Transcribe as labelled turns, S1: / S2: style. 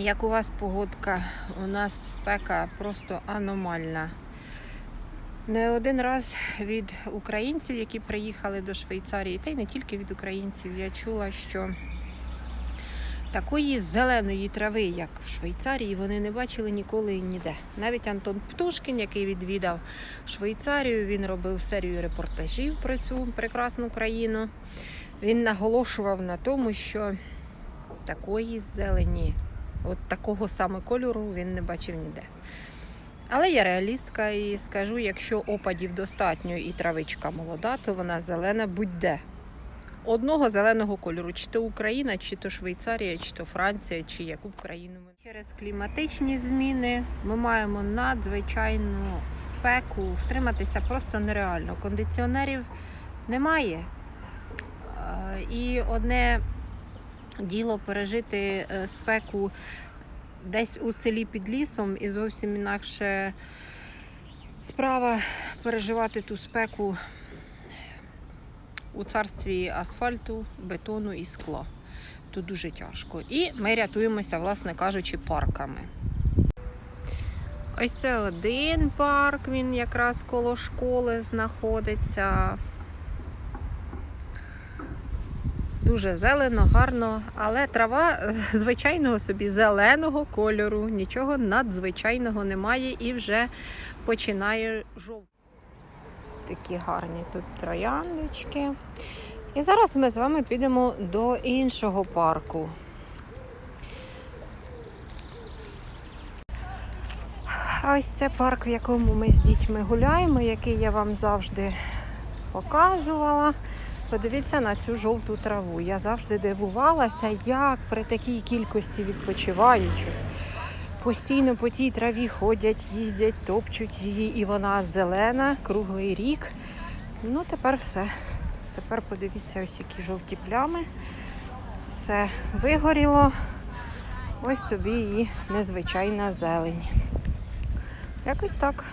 S1: Як у вас погодка? У нас спека просто аномальна. Не один раз від українців, які приїхали до Швейцарії, та й не тільки від українців, я чула, що такої зеленої трави, як в Швейцарії, вони не бачили ніколи і ніде. Навіть Антон Птушкін, який відвідав Швейцарію, він робив серію репортажів про цю прекрасну країну. Він наголошував на тому, що такої зелені, от такого саме кольору він не бачив ніде. Але я реалістка і скажу, якщо опадів достатньо і травичка молода, то вона зелена будь-де. Одного зеленого кольору, чи то Україна, чи то Швейцарія, чи то Франція, чи яку б країну. Через кліматичні зміни ми маємо надзвичайну спеку, втриматися просто нереально. Кондиціонерів немає. Е, І одне діло пережити е, спеку десь у селі під лісом, і зовсім інакше справа переживати ту спеку у царстві асфальту, бетону і скла. Тут дуже тяжко. І ми рятуємося, власне кажучи, парками. Ось це один парк, він якраз коло школи знаходиться. Дуже зелено, гарно, але трава е, звичайного собі зеленого кольору, нічого надзвичайного немає і вже починає жовтий. Такі гарні тут трояндочки. І зараз ми з вами підемо до іншого парку. Ось це парк, в якому ми з дітьми гуляємо, який я вам завжди показувала. Подивіться на цю жовту траву. Я завжди дивувалася, як при такій кількості відпочиваючих постійно по тій траві ходять, їздять, топчуть її, і вона зелена круглий рік. Ну, тепер все. Тепер подивіться, ось які жовті плями. Все вигоріло. Ось тобі і незвичайна зелень. Якось так.